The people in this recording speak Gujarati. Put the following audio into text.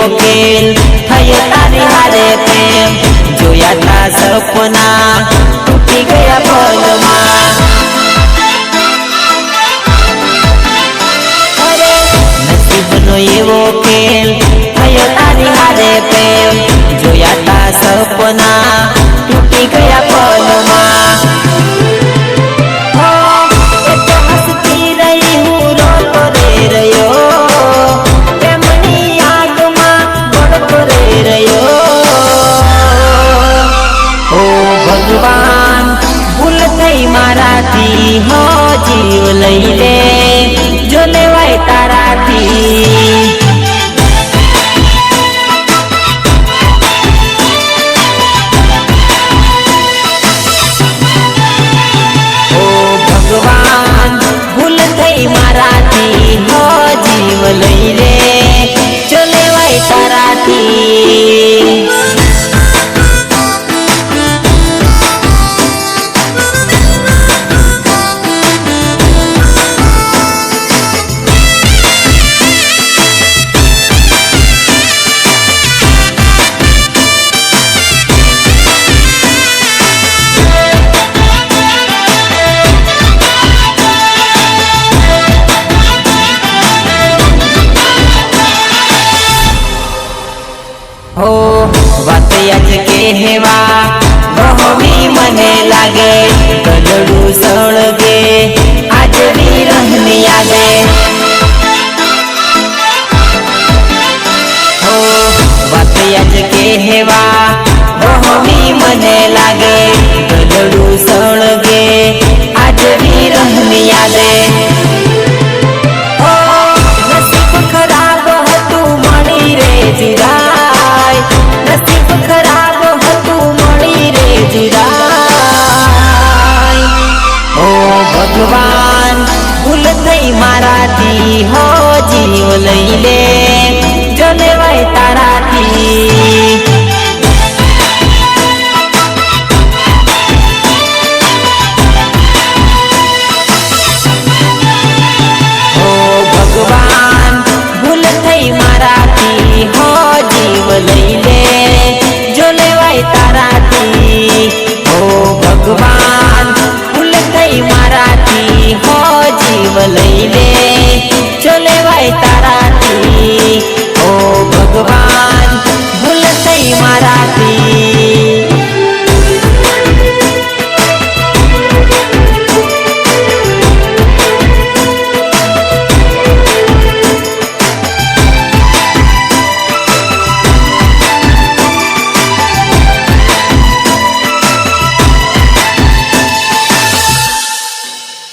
કોકિલ થયો તારી હારે પ્રેમ. જોયા તા સપના તૂટી ગયા પગમાં. નસીબનો એવો કે આવી હો જીવ લઈ લે. થાય જ કહેવા વહમી મને લાગે, ગઢડું સળગે, આજ વિરહની યાદે. ભગવાન, ભૂલ થઈ મારાથી, હો, જીવ લઈ લે. રાખી હો જીવ લઈ લે.